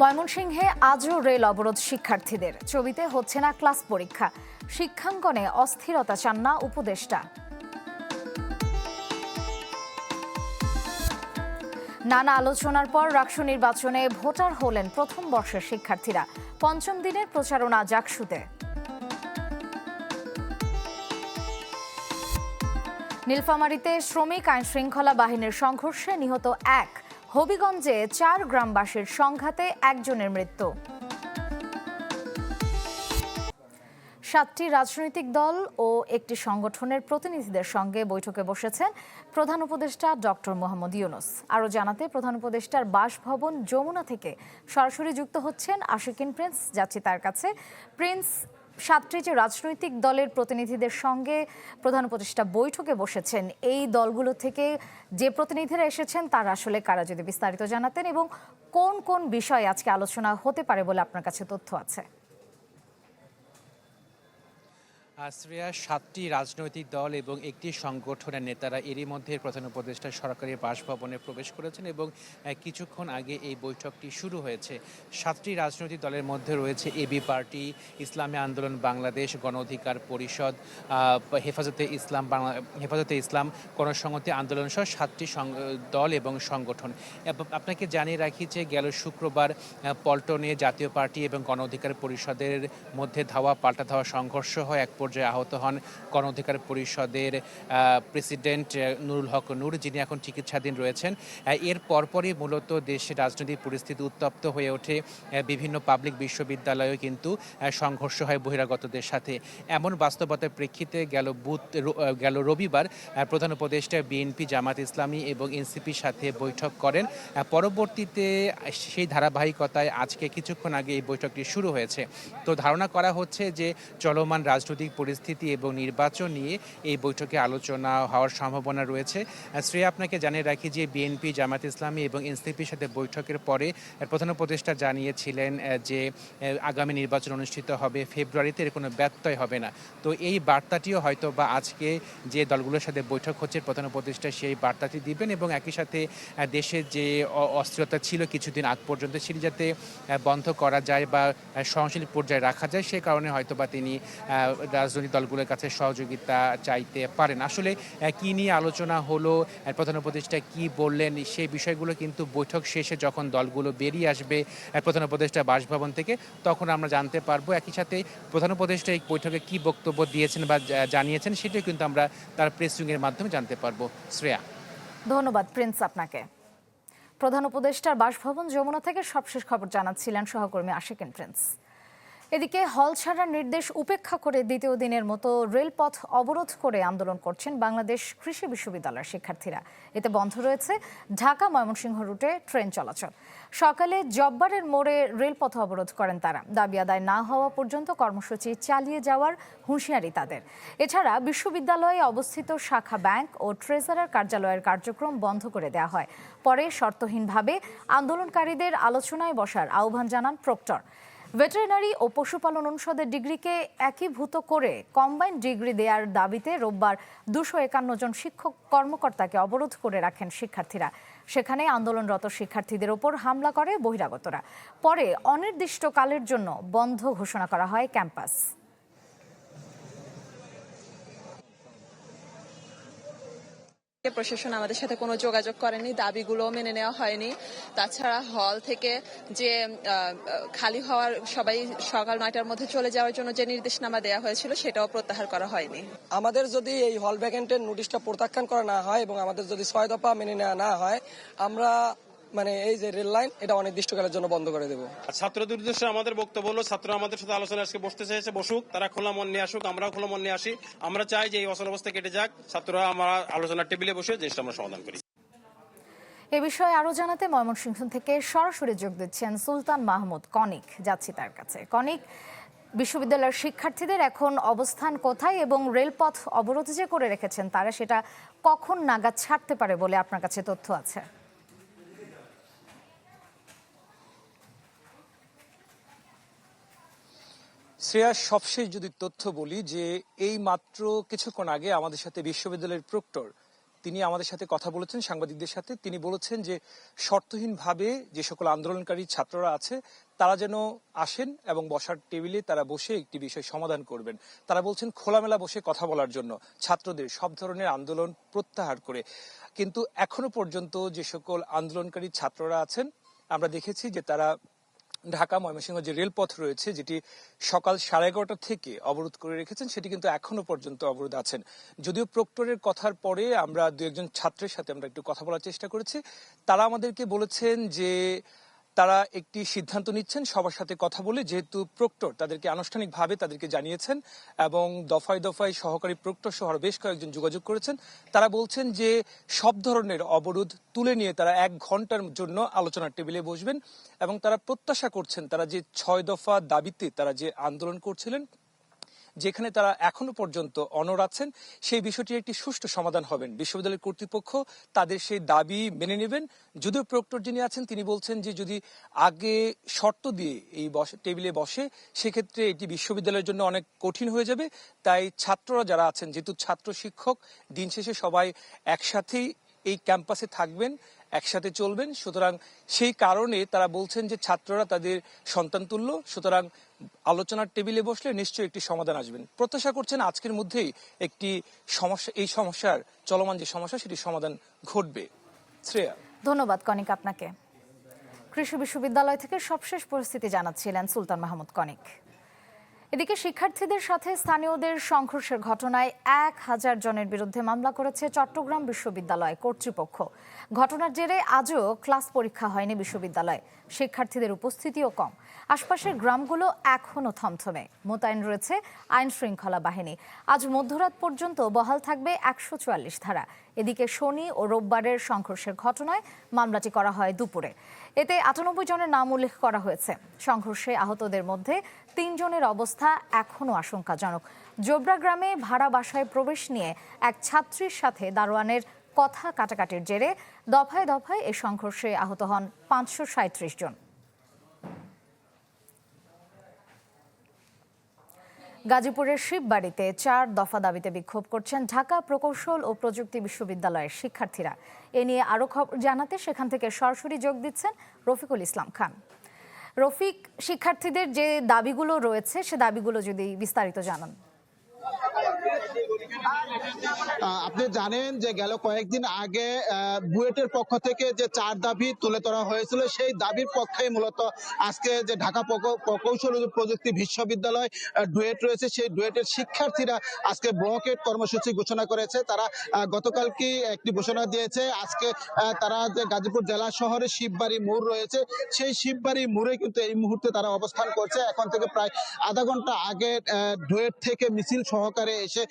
ময়মনসিংহে আজও রেল অবরোধ শিক্ষার্থীদের। ছবিতে হচ্ছে না ক্লাস পরীক্ষা। শিক্ষাঙ্গনে অস্থিরতা চান না উপদেষ্টা। নানা আলোচনার পর রাকসু নির্বাচনে ভোটার হলেন প্রথম বর্ষের শিক্ষার্থীরা। পঞ্চম দিনের প্রচারণা জাকসুতে। নীলফামারীতে শ্রমিক আইন শৃঙ্খলা বাহিনীর সংঘর্ষে নিহত এক। হবিগঞ্জে চার গ্রামবাসীর সংঘাতে একজনের মৃত্যু। সাতটি রাজনৈতিক দল ও একটি সংগঠনের প্রতিনিধিদের সঙ্গে বৈঠকে বসেছেন প্রধান উপদেষ্টা ডক্টর মোহাম্মদ ইউনুস। আরও জানাতে প্রধান উপদেষ্টার বাসভবন যমুনা থেকে সরাসরি যুক্ত হচ্ছেন আশিকিন প্রিন্স, যাচ্ছি তার কাছে। প্রিন্স সাতটি যে রাজনৈতিক দলের প্রতিনিধিদের সঙ্গে প্রধান উপদেষ্টা বৈঠকে বসেছেন, এই দলগুলো থেকে যে প্রতিনিধিরা এসেছেন তারা আসলে কারা যদি বিস্তারিত জানাতেন এবং কোন কোন বিষয় আজকে আলোচনা হতে পারে বলে আপনার কাছে তথ্য আছে? শ্রেয়া সাতটি রাজনৈতিক দল এবং একটি সংগঠনের নেতারা এরই মধ্যে প্রধান উপদেষ্টা সরকারি বাসভবনে প্রবেশ করেছেন এবং কিছুক্ষণ আগে এই বৈঠকটি শুরু হয়েছে। সাতটি রাজনৈতিক দলের মধ্যে রয়েছে এবি পার্টি, ইসলামী আন্দোলন বাংলাদেশ, গণ অধিকার পরিষদ হেফাজতে ইসলাম বাংলা, হেফাজতে ইসলাম, গণসংহতি আন্দোলন সহ সাতটি দল এবং সংগঠন। আপনাকে জানিয়ে রাখি যে গেল শুক্রবার পল্টনে জাতীয় পার্টি এবং গণ অধিকার পরিষদের মধ্যে ধাওয়া, পাল্টা ধাওয়া, সংঘর্ষ হয়। এক পর্যায়ে আহত হন গণ অধিকার পরিষদের প্রেসিডেন্ট নুরুল হক নূর, যিনি এখন চিকিৎসাধীন রয়েছেন। এর পরপরই মূলত দেশের রাজনৈতিক পরিস্থিতি উত্তপ্ত হয়ে ওঠে। বিভিন্ন পাবলিক বিশ্ববিদ্যালয়েও কিন্তু সংঘর্ষ হয় বহিরাগতদের সাথে। এমন বাস্তবতার প্রেক্ষিতে গেল বুধ গেল রবিবার প্রধান উপদেষ্টা বিএনপি জামাত ইসলামী এবং এনসিপির সাথে বৈঠক করেন। পরবর্তীতে সেই ধারাবাহিকতায় আজকে কিছুক্ষণ আগে এই বৈঠকটি শুরু হয়েছে। তো ধারণা করা হচ্ছে যে চলমান রাজনৈতিক পরিস্থিতি এবং নির্বাচন নিয়ে এই বৈঠকে আলোচনা হওয়ার সম্ভাবনা রয়েছে। শ্রেয়া আপনাকে জানিয়ে রাখি যে বিএনপি জামাত ইসলামী এবং এনসিপির সাথে বৈঠকের পরে প্রধান উপদেষ্টা জানিয়েছিলেন যে আগামী নির্বাচন অনুষ্ঠিত হবে ফেব্রুয়ারিতে এর কোনো ব্যত্যয় হবে না। তো এই বার্তাটিও হয়তো বা আজকে যে দলগুলোর সাথে বৈঠক হচ্ছে প্রধান উপদেষ্টা সেই বার্তাটি দিবেন এবং একই সাথে আহ, দেশে যে অস্থিরতা ছিল কিছুদিন আগ পর্যন্ত সেটি যাতে বন্ধ করা যায় বা সহনশীল পর্যায়ে রাখা যায় সে কারণে হয়তো বা তিনি রাজনৈতিক দলগুলোর কাছে সহযোগিতা চাইতে পারেন। আসলে কি নিয়ে আলোচনা হলো প্রধান উপদেষ্টা কি বললেন সেই বিষয়গুলো কিন্তু বৈঠক শেষে যখন দলগুলো বেরিয়ে আসবে প্রধান উপদেষ্টা বাসভবন থেকে, তখন আমরা জানতে পারব। একই সাথে প্রধান উপদেষ্টা এই বৈঠকে কি বক্তব্য দিয়েছেন বা জানিয়েছেন, সেটাও কিন্তু আমরা তার প্রেস উইংয়ের মাধ্যমে জানতে পারব। শ্রেয়া। ধন্যবাদ প্রিন্স আপনাকে। প্রধান উপদেষ্টার বাসভবন যমুনা থেকে সবশেষ খবর জানাচ্ছিলেন সহকর্মী আশিকিন প্রিন্স। এদিকে হল ছাড়ার নির্দেশ উপেক্ষা করে দ্বিতীয় দিনের মতো রেলপথ অবরোধ করে আন্দোলন করছেন বাংলাদেশ কৃষি বিশ্ববিদ্যালয়ের শিক্ষার্থীরা। এতে বন্ধ রয়েছে ঢাকা ময়মনসিংহ রুটে ট্রেন চলাচল। সকালে জব্বারের মোড়ে রেলপথ অবরোধ করেন তারা। দাবি আদায় না হওয়া পর্যন্ত কর্মসূচি চালিয়ে যাওয়ার হুঁশিয়ারি তাদের। এছাড়া বিশ্ববিদ্যালয়ে অবস্থিত শাখা ব্যাংক ও ট্রেজারার কার্যালয়ের কার্যক্রম বন্ধ করে দেওয়া হয়। পরে শর্তহীনভাবে আন্দোলনকারীদের আলোচনায় বসার আহ্বান জানান প্রক্টর। ভেটেরিনারি ও পশুপালন অনুষদের ডিগ্রিকে একীভূত করে কম্বাইন ডিগ্রি দেওয়ার দাবিতে রোববার দুশো একান্ন জন শিক্ষক কর্মকর্তাকে অবরোধ করে রাখেন শিক্ষার্থীরা। সেখানে আন্দোলনরত শিক্ষার্থীদের ওপর হামলা করে বহিরাগতরা। পরে অনির্দিষ্টকালের জন্য বন্ধ ঘোষণা করা হয় ক্যাম্পাস। প্রশাসন আমাদের সাথে কোনো যোগাযোগ করেনি, দাবিগুলো মেনে নেওয়া হয়নি। তাছাড়া হল থেকে যে খালি হওয়ার সবাই সকাল নয়টার মধ্যে চলে যাওয়ার জন্য যে নির্দেশনামা দেওয়া হয়েছিল, সেটাও প্রত্যাহার করা হয়নি। আমাদের যদি এই হল ভ্যাকেন্টের নোটিশটা প্রত্যাখ্যান করা না হয় এবং আমাদের যদি ছয় দফা মেনে নেওয়া না হয়, আমরা মানে এই যে রেল লাইন এটা অনির্দিষ্টকালের জন্য বন্ধ করে দেবো। আর ছাত্রদের উদ্দেশ্যে আমাদের বক্তব্য হলো ছাত্র আমাদের সাথে আলোচনা আজকে বসতে চেয়েছে বসুক তারা খোলা মন নিয়ে আসুক আমরাও খোলা মন নিয়ে আসি। আমরা চাই যে এই অচল অবস্থা কেটে যাক ছাত্ররা আমরা আলোচনার টেবিলে বসে জিনিসটা আমরা সমাধান করি। এ বিষয়ে আরও জানাতে ময়মনসিংহ থেকে সরাসরি যোগ দিচ্ছেন সুলতান মাহমুদ কনিক যাচ্ছি তার কাছে। কনিক বিশ্ববিদ্যালয়ের শিক্ষার্থীদের এখন অবস্থান কোথায় এবং রেলপথ অবরোধ যে করে রেখেছেন তারা সেটা কখন নাগাদ ছাড়তে পারে বলে আপনার কাছে তথ্য আছে? শ্রেয়া, সবশেষ যদি তথ্য বলি যে এই মাত্র কিছুক্ষণ আগে আমাদের সাথে বিশ্ববিদ্যালয়ের প্রক্টর তিনি আমাদের সাথে কথা বলেছেন, সাংবাদিকদের সাথে। তিনি বলেছেন যে শর্তহীনভাবে যে সকল আন্দোলনকারী ছাত্ররা আছে, তারা যেন আসেন এবং বসার টেবিলে তারা বসে একটি বিষয় সমাধান করবেন। তারা বলছেন খোলামেলা বসে কথা বলার জন্য ছাত্রদের সব ধরনের আন্দোলন প্রত্যাহার করে। কিন্তু এখনও পর্যন্ত যে সকল আন্দোলনকারী ছাত্ররা আছেন, আমরা দেখেছি যে তারা ঢাকা ময়মনসিংহ যে রেলপথ রয়েছে, যেটি সকাল সাড়ে এগারোটা থেকে অবরোধ করে রেখেছেন, সেটি কিন্তু এখনও পর্যন্ত অবরোধ আছেন। যদিও প্রক্টরের কথার পরে আমরা দু একজন ছাত্রের সাথে আমরা একটু কথা বলার চেষ্টা করেছি, তারা আমাদেরকে বলেছেন যে তারা একটি সিদ্ধান্ত নিচ্ছেন, সবার সাথে কথা বলে যেহেতু প্রক্টর তাদেরকে আনুষ্ঠানিকভাবে তাদেরকে জানিয়েছেন এবং দফায় দফায় সহকারী প্রক্টর সহ বেশ কয়েকজন যোগাযোগ করেছেন, তারা বলছেন যে সব ধরনের অবরোধ তুলে নিয়ে তারা এক ঘণ্টার জন্য আলোচনার টেবিলে বসবেন এবং তারা প্রত্যাশা করছেন তারা যে ছয় দফা দাবিতে তারা যে আন্দোলন করছিলেন যেখানে তারা এখনও পর্যন্ত অনর আছেন, সেই বিষয়টির একটি সুষ্ঠু সমাধান হবেন। বিশ্ববিদ্যালয় কর্তৃপক্ষ তাদের সেই দাবি মেনে নেবেন। যদিও প্রক্টর যিনি আছেন, তিনি বলছেন যে যদি আগে শর্ত দিয়ে এই টেবিলে বসে, সেক্ষেত্রে এটি বিশ্ববিদ্যালয়ের জন্য অনেক কঠিন হয়ে যাবে। তাই ছাত্ররা যারা আছেন, যেহেতু ছাত্র শিক্ষক, দিন শেষে সবাই একসাথেই এই ক্যাম্পাসে থাকবেন, একসাথে চলবেন। সুতরাং সেই কারণে তারা বলছেন যে ছাত্ররা তাদের সন্তান তুল্য। সুতরাং আলোচনার টেবিলে বসলে নিশ্চয়ই একটি সমাধান আসবেন। প্রত্যাশা করছেন আজকের মধ্যেই একটি সমস্যা এই সমস্যার চলমান যে সমস্যা, সেটি সমাধান ঘটবে। শ্রেয়া। ধন্যবাদ কনিক আপনাকে। কৃষি বিশ্ববিদ্যালয় থেকে সবশেষ পরিস্থিতি জানাচ্ছিলেন সুলতান মাহমুদ কনিক এদিকে শিক্ষার্থীদের সাথে স্থানীয়দের সংঘর্ষের ঘটনায় এক হাজার জনের বিরুদ্ধে মামলা করেছে চট্টগ্রাম বিশ্ববিদ্যালয় কর্তৃপক্ষ। ঘটনার জেরে আজও ক্লাস পরীক্ষা হয়নি বিশ্ববিদ্যালয়ে। শিক্ষার্থীদের উপস্থিতিও কম। আশপাশের গ্রামগুলো এখনও থমথমে। মোতায়েন রয়েছে আইন শৃঙ্খলা বাহিনী। আজ মধ্যরাত পর্যন্ত বহাল থাকবে একশো চুয়াল্লিশ ধারা। এদিকে শনি ও রোববারের সংঘর্ষের ঘটনায় মামলাটি করা হয় দুপুরে। এতে আটানব্বই জনের নাম উল্লেখ করা হয়েছে। সংঘর্ষে আহতদের মধ্যে তিনজনের অবস্থা এখনও আশঙ্কাজনক। জোবরা গ্রামে ভাড়া বাসায় প্রবেশ নিয়ে এক ছাত্রীর সাথে দারোয়ানের কথা কাটাকাটির জেরে দফায় দফায় এই সংঘর্ষে আহত হন পাঁচশো সাঁত্রিশ জন। গাজীপুরের শিববাড়িতে চার দফা দাবিতে বিক্ষোভ করছেন ঢাকা প্রকৌশল ও প্রযুক্তি বিশ্ববিদ্যালয়ের শিক্ষার্থীরা। এ নিয়ে আরও খবর জানাতে সেখান থেকে সরাসরি যোগ দিচ্ছেন রফিকুল ইসলাম খান। রফিক শিক্ষার্থীদের যে দাবিগুলো রয়েছে সে দাবিগুলো যদি বিস্তারিত জানান। আপনি জানেন যে গেল কয়েকদিন আগে বুয়েটের পক্ষ থেকে যে চার দাবি তুলে ধরা হয়েছিল, সেই দাবির পক্ষে মূলত আজকে যে ঢাকা প্রকৌশল প্রযুক্তি বিশ্ববিদ্যালয় ডুয়েট রয়েছে। সেই ডুয়েটের শিক্ষার্থীরা আজকে ব্লকেট কর্মসূচি ঘোষণা করেছে। তারা গতকালকে একটি ঘোষণা দিয়েছে, আজকে তারা যে গাজীপুর জেলা শহরে শিববাড়ি মোড় রয়েছে, সেই শিববাড়ি মোড়ে কিন্তু এই মুহূর্তে তারা অবস্থান করছে। এখন থেকে প্রায় আধা ঘণ্টা আগে ডুয়েট থেকে মিছিল সহকারে এসে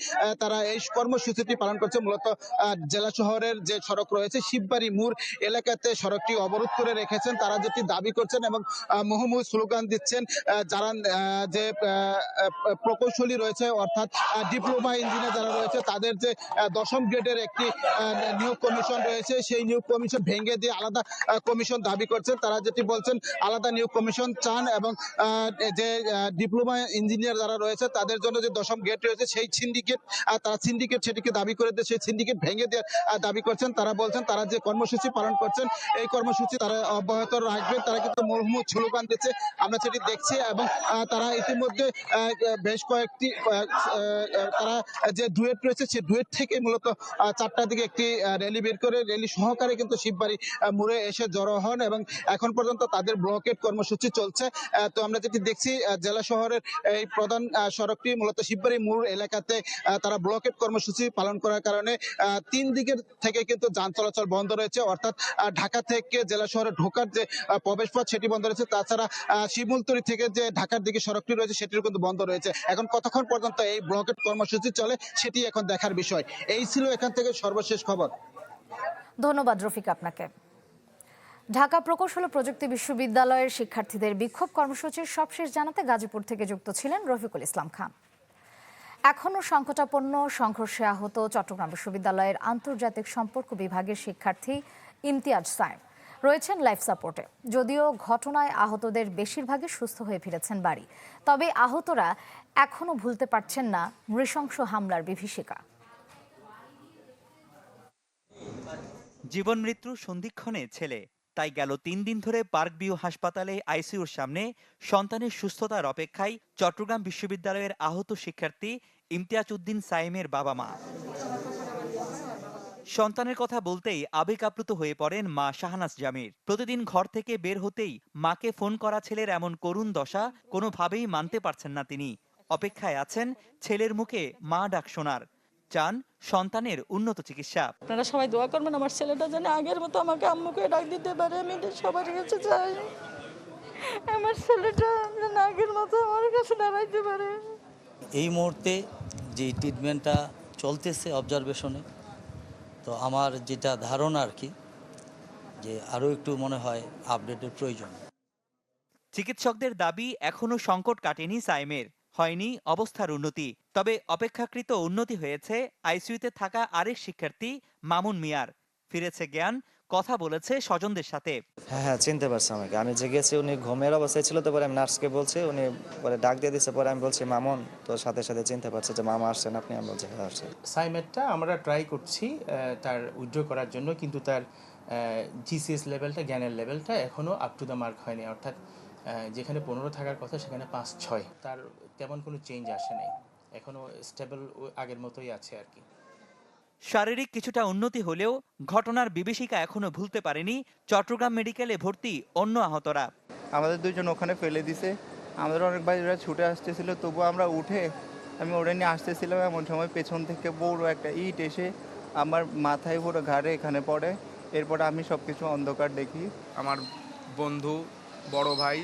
তারা এই কর্মসূচিটি পালন করছে। মূলত জেলা শহরের যে সড়ক রয়েছে শিববাড়ি মোড় এলাকাতে সড়কটি অবরোধ করে রেখেছেন। তারা যেটি দাবি করছেন এবং আহ, স্লোগান দিচ্ছেন যারা যে প্রকৌশলী রয়েছে অর্থাৎ ডিপ্লোমা ইঞ্জিনিয়ার যারা রয়েছে তাদের যে দশম গ্রেডের একটি নিয়োগ কমিশন রয়েছে সেই নিয়োগ কমিশন ভেঙে দিয়ে আলাদা কমিশন দাবি করছেন। তারা যেটি বলছেন আলাদা নিয়োগ কমিশন চান এবং যে ডিপ্লোমা ইঞ্জিনিয়ার যারা রয়েছে তাদের জন্য যে দশম গেট রয়েছে সেই সিন্ডিকেট তারা সিন্ডিকেট সেটিকে দাবি করে সেই সিন্ডিকেট ভেঙে আহ, দাবি করছেন। তারা বলছেন তারা যে কর্মসূচি পালন করছেন এই কর্মসূচি তারা অব্যাহত রাখবেন। তারা কিন্তু মূলমূল স্লোগান দিচ্ছে। আমরা সেটি দেখছি এবং তারা ইতিমধ্যে বেশ কয়েকটি তারা যে ডুয়েট রয়েছে সেই ডুয়েট থেকে মূলত চারটার দিকে একটি র্যালি বের করে র্যালি সহকারে কিন্তু শিববাড়ি মোড়ে এসে জড়ো হন এবং এখন পর্যন্ত তাদের ব্লকেট কর্মসূচি চলছে। তো আমরা যেটি দেখছি জেলা শহরের এই প্রধান সড়কটি মূলত শিববাড়ি মোড় এলাকাতে তারা তারা ব্লকেট কর্মসূচি পালন করার কারণে তিন দিকের থেকে কিন্তু যান চলাচল বন্ধ রয়েছে। অর্থাৎ ঢাকা থেকে জেলা শহরে ঢোকার যে প্রবেশ পথ সেটি বন্ধ রয়েছে। তাছাড়া শিমুলতলি থেকে যে ঢাকার দিকে সড়কটি রয়েছে সেটিও কিন্তু বন্ধ রয়েছে। এখন কতক্ষণ পর্যন্ত এই ব্লকেট কর্মসূচি চলে সেটি এখন দেখার বিষয়। এই ছিল এখান থেকে সর্বশেষ খবর। ধন্যবাদ রফিক আপনাকে। ঢাকা প্রকৌশল প্রযুক্তি বিশ্ববিদ্যালয়ের শিক্ষার্থীদের বিক্ষোভ কর্মসূচির সবশেষ জানাতে গাজীপুর থেকে যুক্ত ছিলেন রফিকুল ইসলাম খান। এখনও সংকটাপন্ন, সংঘর্ষে আহত চট্টগ্রাম বিশ্ববিদ্যালয়ের আন্তর্জাতিক সম্পর্ক বিভাগের শিক্ষার্থী ইমতিয়াজ সাইম রয়েছেন লাইফ সাপোর্টে। যদিও ঘটনায় আহতদের বেশিরভাগই সুস্থ হয়ে ফিরেছেন বাড়ি। তবে আহতরা এখনও ভুলতে পারছেন না নৃশংস হামলার বিভীষিকা। জীবন মৃত্যু সন্ধিক্ষণে ছেলে তাই গেল তিন দিন ধরে পার্ক ভিউ হাসপাতালে আইসিইউর সামনে সন্তানের সুস্থতার অপেক্ষায় চট্টগ্রাম বিশ্ববিদ্যালয়ের আহত শিক্ষার্থী ইমতিয়াজ উদ্দিন সাইমের বাবা মা। সন্তানের কথা বলতেই আবেগ আপ্লুত হয়ে পড়েন মা শাহনাজ জামির। প্রতিদিন ঘর থেকে বের হতেই মাকে ফোন করা ছেলের এমন করুণ দশা কোনোভাবেই মানতে পারছেন না তিনি। অপেক্ষায় আছেন ছেলের মুখে মা ডাক শোনার। চান সন্তানের উন্নত চিকিৎসা। আপনারা সবাই দোয়া করবেন আমার ছেলেটা যেন আগের মতো আমাকে আম্মুকে ডাক দিতে পারে আমি সবার কাছে চাই। আমার ছেলেটা যেন আগের মতো আমার কাছে দাঁড়াইতে পারে। এই মুহূর্তে যে ট্রিটমেন্টটা চলতেছে অবজারভেশনে তো আমার যেটা ধারণা আর কি যে আরও একটু মনে হয় আপডেটের প্রয়োজন। চিকিৎসকদের দাবি এখনও সংকট কাটেনি সাইমের। হয়নি অবস্থার উন্নতি। তবে অপেক্ষাকৃত উন্নতি হয়েছে আইসিইউতে থাকা আরেক শিক্ষার্থী মামুন মিয়ার। ফিরেছে জ্ঞান কথা বলেছে স্বজনদের সাথে। হ্যাঁ হ্যাঁ চিনতে পারছি আমাকে। আমি যে গেছি উনি ঘুমের অবস্থায় ছিল তো পরে আমি নার্সকে বলছি উনি পরে ডাক দিয়ে দিচ্ছে পরে আমি বলছি মামুন তো সাথে সাথে চিনতে পারছে যে মামা আসছেন আপনি? আমি বলছি হ্যাঁ আসছি সাইমেটটা আমরা ট্রাই করছি আহ, তার উইথড্র করার জন্য কিন্তু তার জিসিএস লেভেলটা জ্ঞানের লেভেলটা এখনও আপ টু দ্য মার্ক হয়নি। অর্থাৎ যেখানে পনেরো থাকার কথা সেখানে পাঁচ ছয়। তার তেমন কোনো চেঞ্জ আসে নাই। এখনও স্টেবল আগের মতোই আছে আর কি। শারীরিক কিছুটা উন্নতি হলেও ঘটনার বিভীষিকা এখনও ভুলতে পারেনি চট্টগ্রাম মেডিকেলে ভর্তি অন্য আহতরা। আমাদের দুজন ওখানে ফেলে দিছে। আমাদের অনেক ভাইরা ছুটে আসতেছিল তবু আমরা উঠে আমি ওটা নিয়ে আসতেছিলাম এমন সময় পেছন থেকে বড় একটা ইট এসে আমার মাথায় পুরো ঘাড়ে এখানে পড়ে। এরপর আমি সব কিছু অন্ধকার দেখি। আমার বন্ধু বড় ভাই,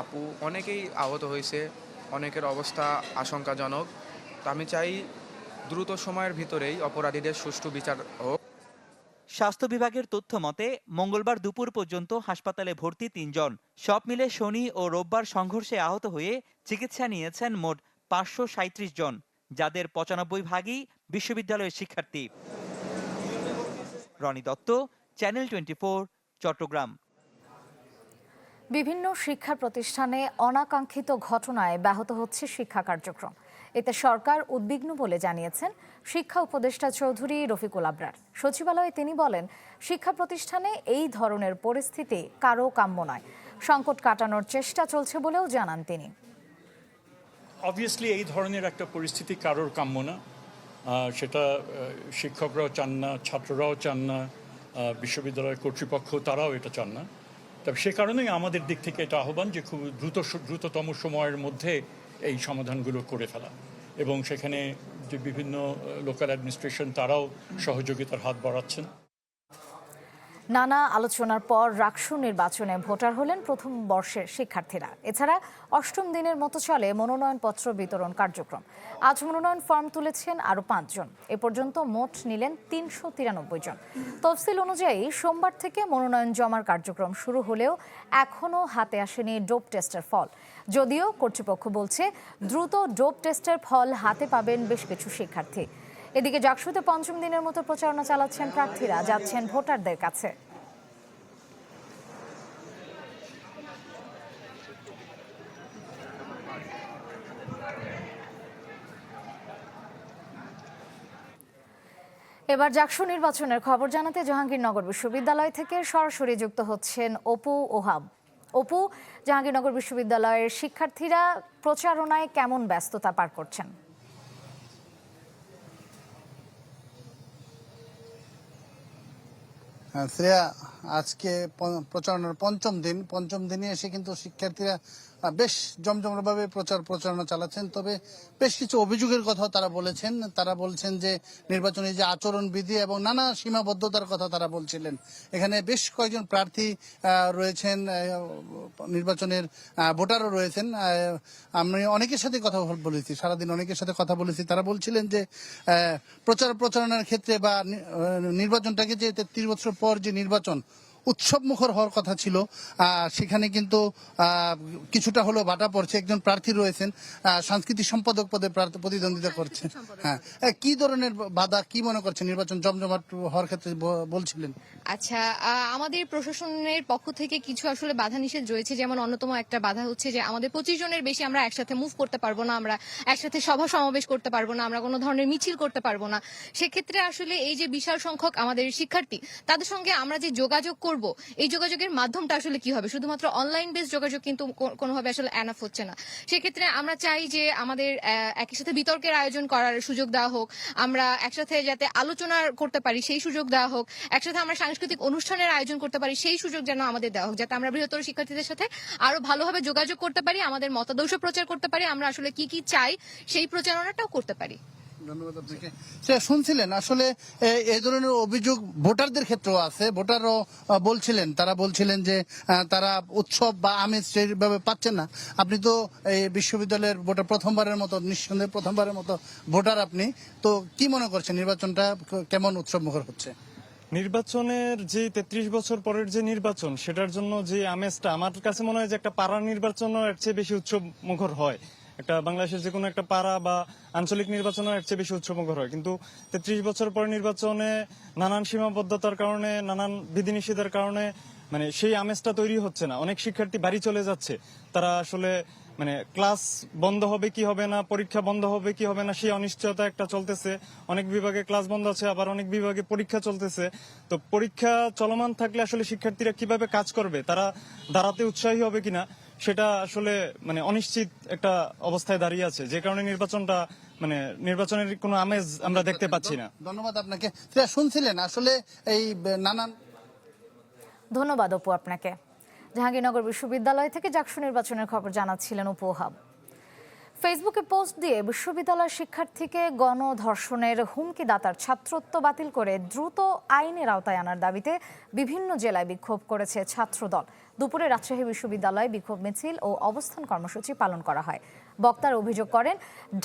আপু অনেকেই আহত হয়েছে, অনেকের অবস্থা আশঙ্কাজনক। তো আমি চাই দ্রুত সময়ের ভিতরেই অপরাধীদের সুষ্ঠু বিচার হোক। স্বাস্থ্য বিভাগের তথ্য মতে, মঙ্গলবার দুপুর পর্যন্ত হাসপাতালে ভর্তি তিনজন। সব মিলে শনি ও রোববার সংঘর্ষে আহত হয়ে চিকিৎসা নিয়েছেন মোট পাঁচশো জন, যাদের পঁচানব্বই ভাগই বিশ্ববিদ্যালয়ের শিক্ষার্থী। Roni Dutta, channel twenty Chattogram. বিভিন্ন শিক্ষা প্রতিষ্ঠানে অনাকাঙ্ক্ষিত ঘটনায় ব্যাহত হচ্ছে শিক্ষা কার্যক্রম। এতে সরকার উদ্বিগ্ন বলে জানিয়েছেন শিক্ষা উপদেষ্টা চৌধুরী রফিকুল আবরার। সচিবালয়ে তিনি বলেন, শিক্ষা প্রতিষ্ঠানে এই ধরনের পরিস্থিতি কারও কাম্য নয়। সংকট কাটানোর চেষ্টা চলছে বলেও জানান তিনি। অবভিয়াসলি এই ধরনের একটা পরিস্থিতি কারোর কাম্য না। সেটা শিক্ষকরাও চান না, ছাত্ররাও চান না বিশ্ববিদ্যালয়ের কর্তৃপক্ষ তারাও এটা চান না। তবে সে কারণেই আমাদের দিক থেকে এটা আহ্বান যে খুব দ্রুত দ্রুততম সময়ের মধ্যে এই সমাধানগুলো করে ফেলা। এবং সেখানে যে বিভিন্ন লোকাল অ্যাডমিনিস্ট্রেশন তারাও সহযোগিতার হাত বাড়াচ্ছেন। নানা আলোচনার পর রাকসু নির্বাচনে ভোটার হলেন প্রথম বর্ষের শিক্ষার্থীরা। এছাড়া অষ্টম দিনের মতো চলে মনোনয়নপত্র বিতরণ কার্যক্রম। আজ মনোনয়ন ফর্ম তুলেছেন আরও পাঁচজন। এ পর্যন্ত মোট নিলেন তিনশো তিরানব্বই জন। তফসিল অনুযায়ী সোমবার থেকে মনোনয়ন জমার কার্যক্রম শুরু হলেও এখনও হাতে আসেনি ডোপ টেস্টের ফল। যদিও কর্তৃপক্ষ বলছে, দ্রুত ডোপ টেস্টের ফল হাতে পাবেন বেশ কিছু শিক্ষার্থী। এদিকে জাকসুতে পঞ্চম দিনের মতো প্রচারণা চালাচ্ছেন প্রার্থীরা, যাচ্ছেন ভোটারদের কাছে। এবার জাকসু নির্বাচনের খবর জানাতে জাহাঙ্গীরনগর বিশ্ববিদ্যালয় থেকে সরাসরি যুক্ত হচ্ছেন অপু ওহাব। অপু, জাহাঙ্গীরনগর বিশ্ববিদ্যালয়ের শিক্ষার্থীরা প্রচারণায় কেমন ব্যস্ততা পার করছেন? হ্যাঁ, শ্রেয়া আজকে প্রচারণার পঞ্চম দিন। পঞ্চম দিনে এসে কিন্তু শিক্ষার্থীরা বেশ জমজমভাবে প্রচার প্রচারণা চালাচ্ছেন। তবে বেশ কিছু অভিযোগের কথা তারা বলেছেন। তারা বলছেন যে, নির্বাচনী যে আচরণ বিধি এবং নানা সীমাবদ্ধতার কথা তারা বলছিলেন। এখানে বেশ কয়েকজন প্রার্থী রয়েছেন নির্বাচনের ভোটারও রয়েছেন। আমি অনেকের সাথে কথা বলেছি, সারাদিন অনেকের সাথে কথা বলেছি। তারা বলছিলেন যে প্রচার প্রচারণার ক্ষেত্রে বা নির্বাচনটাকে যে তেত্রিশ বছর পর যে নির্বাচন উৎসব মুখর হওয়ার কথা ছিল। সেখানে কিন্তু কিছুটা হলেও বাটা পড়ছে। একজন প্রার্থী রয়েছেন সাংস্কৃতিক সম্পাদক পদে প্রতিদ্বন্দ্বিতা করছেন হ্যাঁ কি ধরনের বাধা কি মনে করছেন? নির্বাচন জমজমাট হওয়ার ক্ষেত্রে বলছিলেন। আচ্ছা আমাদের প্রশাসনের পক্ষ থেকে কিছু আসলে বাধা নিষেধ রয়েছে। যেমন অন্যতম একটা বাধা হচ্ছে যে আমাদের পঁচিশ জনের বেশি আমরা একসাথে মুভ করতে পারব না আমরা একসাথে সভা সমাবেশ করতে পারব না আমরা কোনো ধরনের মিছিল করতে পারব না। সেক্ষেত্রে আসলে এই যে বিশাল সংখ্যক আমাদের শিক্ষার্থী তাদের সঙ্গে আমরা যে যোগাযোগ করব এই যোগাযোগের মাধ্যমটা আসলে কি হবে? শুধুমাত্র অনলাইন বেস যোগাযোগ কিন্তু কোনোভাবে আসলে অ্যানাফ হচ্ছে না। সেক্ষেত্রে আমরা চাই যে আমাদের একই সাথে বিতর্কের আয়োজন করার সুযোগ দেওয়া হোক, আমরা একসাথে যাতে আলোচনা করতে পারি, সেই সুযোগ দেওয়া হোক, একসাথে আমরা সাংস্কৃতিক অনুষ্ঠানের আয়োজন করতে পারি, সেই সুযোগ যেন আমাদের দেওয়া হোক, যাতে আমরা বৃহত্তর শিক্ষার্থীদের সাথে আরও ভালোভাবে যোগাযোগ করতে পারি, আমাদের মতাদর্শ প্রচার করতে পারি, আমরা আসলে কি কি চাই, সেই প্রচারণাটাও করতে পারি। শুনছিলেন, আসলে এই ধরনের অভিযোগ ভোটারদের ক্ষেত্রেও আছে। ভোটারও বলছিলেন, তারা বলছিলেন যে তারা উৎসব বা আমেজ সেইভাবে পাচ্ছেন না। আপনি তো এই বিশ্ববিদ্যালয়ের ভোটার প্রথমবারের মতো, নিঃসন্দেহে প্রথমবারের মতো ভোটার আপনি। তো কি মনে করছেন, নির্বাচনটা কেমন উৎসব মুখর হচ্ছে? নির্বাচনের যে তেত্রিশ বছর পরের যে নির্বাচন, সেটার জন্য যে আমেজটা, আমার কাছে মনে হয় যে একটা পাড়ার নির্বাচনও এর চেয়ে বেশি উৎসব মুখর হয়। একটা বাংলাদেশের যে কোনো একটা পাড়া বা আঞ্চলিক নির্বাচনও এর চেয়ে বেশি উৎসব মুখর হয়। কিন্তু তেত্রিশ বছর পর নির্বাচনে নানান সীমাবদ্ধতার কারণে, নানান বিধিনিষেধের কারণে মানে সেই আমেজটা তৈরি হচ্ছে না। অনেক শিক্ষার্থী বাড়ি চলে যাচ্ছে। তারা আসলে মানে ক্লাস বন্ধ হবে কি হবে না, পরীক্ষা বন্ধ হবে কি হবে না, সেই অনিশ্চয়তা একটা চলতেছে। অনেক বিভাগে ক্লাস বন্ধ আছে, আবার অনেক বিভাগে পরীক্ষা চলতেছে। তো পরীক্ষা চলমান থাকলে আসলে শিক্ষার্থীরা কীভাবে কাজ করবে? তারা দাঁড়াতে উৎসাহী হবে কিনা? সেটা আসলে মানে অনিশ্চিত একটা অবস্থায় দাঁড়িয়ে আছে। যে কারণে নির্বাচনটা মানে নির্বাচনের কোনো আমেজ আমরা দেখতে পাচ্ছি না। ধন্যবাদ আপনাকে। শুনছিলেন আসলে এই নানান ধন্যবাদ অপু আপনাকে। জাহাঙ্গীরনগর বিশ্ববিদ্যালয় থেকে জাকসু নির্বাচনের খবর জানাচ্ছিলেন অপু ওহাব ফেসবুকে পোস্ট দিয়ে বিশ্ববিদ্যালয় শিক্ষার্থীকে গণধর্ষণের হুমকি দাতার ছাত্রত্ব বাতিল করে দ্রুত আইনের আওতায় আনার দাবিতে বিভিন্ন জেলায় বিক্ষোভ করেছে ছাত্রদল। দুপুরে রাজশাহী বিশ্ববিদ্যালয়ে বিক্ষোভ মিছিল ও অবস্থান কর্মসূচি পালন করা হয়। বক্তার অভিযোগ করেন,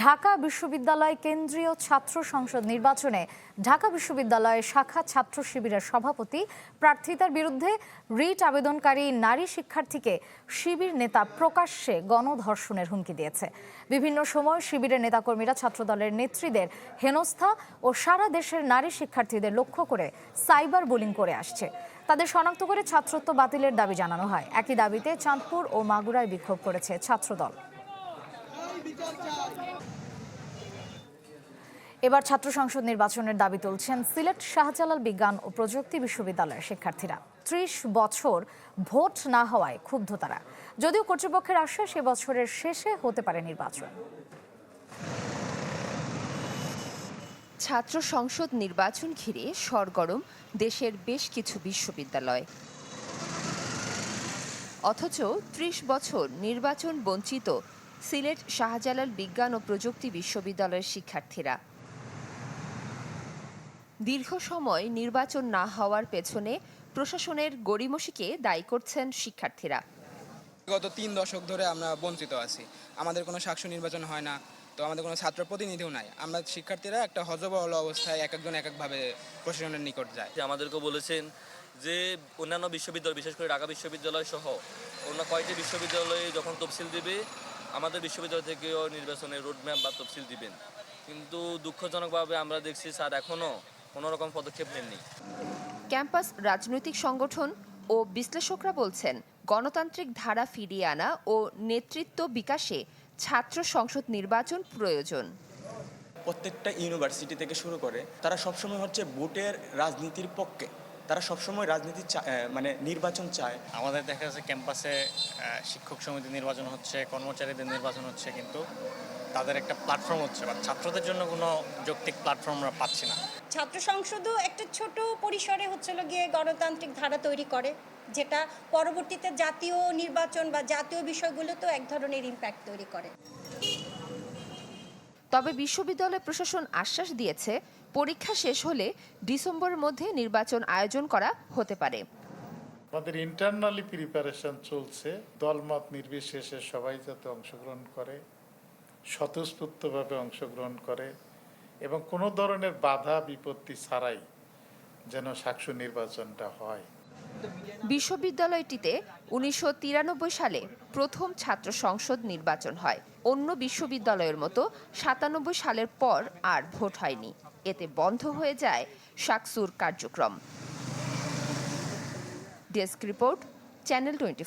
ঢাকা বিশ্ববিদ্যালয় কেন্দ্রীয় ছাত্র সংসদ নির্বাচনে ঢাকা বিশ্ববিদ্যালয় শাখা ছাত্র শিবিরের সভাপতি প্রার্থিতার বিরুদ্ধে রিট আবেদনকারী নারী শিক্ষার্থীকে শিবির নেতা প্রকাশ্যে গণধর্ষণের হুমকি দিয়েছে। বিভিন্ন সময় শিবিরের নেতাকর্মীরা ছাত্রদলের নেত্রীদের হেনস্থা ও সারা দেশের নারী শিক্ষার্থীদের লক্ষ্য করে সাইবার বুলিং করে আসছে। তাদের শনাক্ত করে ছাত্রত্ব বাতিলের দাবি জানানো হয়। একই দাবিতে চাঁদপুর ও মাগুরায় বিক্ষোভ করেছে ছাত্রদল। এবার ছাত্র সংসদ নির্বাচনের দাবি তুলছেন সিলেট শাহজালাল বিজ্ঞান ও প্রযুক্তি বিশ্ববিদ্যালয়ের শিক্ষার্থীরা। ত্রিশ বছর ভোট না হওয়ায় ক্ষুব্ধ তারা। যদিও কর্তৃপক্ষের আশ্বাস এ বছরের শেষে হতে পারে নির্বাচন। ছাত্র সংসদ নির্বাচন ঘিরে সরগরম দেশের বেশ কিছু বিশ্ববিদ্যালয়। অথচ ত্রিশ বছর নির্বাচন বঞ্চিত সিলেট শাহজালাল বিজ্ঞান ও প্রযুক্তি বিশ্ববিদ্যালয়ের শিক্ষার্থীরা। দীর্ঘ সময় নির্বাচন না হওয়ার পেছনে প্রশাসনের গড়িমসিকে দায়ী করছেন শিক্ষার্থীরা। গত তিন দশক ধরে আমরা বঞ্চিত আছি। আমাদের কোনো সাক্ষ্য নির্বাচন হয় না। তো আমাদের কোনো ছাত্র প্রতিনিধিও নাই। আমরা শিক্ষার্থীরা একটা হজবহল অবস্থায় এক একজন এক একভাবে প্রশাসনের নিকট যায় যে আমাদেরকে বলেছেন যে অন্যান্য বিশ্ববিদ্যালয় বিশেষ করে ঢাকা বিশ্ববিদ্যালয় সহ অন্য কয়েকটি বিশ্ববিদ্যালয়ে যখন তফসিল দিবে আমাদের বিশ্ববিদ্যালয় থেকেও নির্বাচনের রোডম্যাপ বা তফসিল দিবেন। কিন্তু দুঃখজনকভাবে আমরা দেখছি স্যার এখনও কোনো রকম পদক্ষেপ নেননি। ক্যাম্পাস রাজনৈতিক সংগঠন ও বিশ্লেষকরা বলছেন গণতান্ত্রিক ধারা ফিরিয়ে আনা ও নেতৃত্ব বিকাশে ছাত্র সংসদ নির্বাচন প্রয়োজন। প্রত্যেকটা ইউনিভার্সিটি থেকে শুরু করে তারা সবসময় হচ্ছে ভোটের রাজনীতির পক্ষে। তারা সবসময় রাজনীতি মানে নির্বাচন চায়। আমাদের দেখা যাচ্ছে ক্যাম্পাসে শিক্ষক সমিতি নির্বাচন হচ্ছে কর্মচারীদের নির্বাচন হচ্ছে কিন্তু তাদের একটা প্ল্যাটফর্ম হচ্ছে বা ছাত্রদের জন্য কোনো যৌক্তিক প্ল্যাটফর্ম আমরা পাচ্ছি না। ছাত্র সংসদও একটা ছোট পরিসরে হচ্ছিল গিয়ে গণতান্ত্রিক ধারা তৈরি করে। যেটা পরবর্তীতে জাতীয় নির্বাচন বা জাতীয় বিষয়গুলোতেও এক ধরনের ইম্প্যাক্ট তৈরি করে। তবে বিশ্ববিদ্যালয় প্রশাসন আশ্বাস দিয়েছে পরীক্ষা শেষ হলে ডিসেম্বরের মধ্যে নির্বাচন আয়োজন করা হতে পারে। আমাদের ইন্টারনালি প্রিপারেশন চলছে দলমত নির্বিশেষে সবাই যাতে অংশগ্রহণ করে স্বতঃস্ফূর্তভাবে অংশগ্রহণ করে এবং কোনো ধরনের বাধা বিপত্তি ছাড়াই যেন সাক্ষ্য নির্বাচনটা হয়। বিশ্ববিদ্যালয়টিতে উনিশশো তিরানব্বই সালে প্রথম ছাত্র সংসদ নির্বাচন হয়। অন্য বিশ্ববিদ্যালয়ের মতো সাতানব্বই সালের পর আর ভোট হয়নি। এতে বন্ধ হয়ে যায় শাকসুর কার্যক্রম। Desk report, channel twenty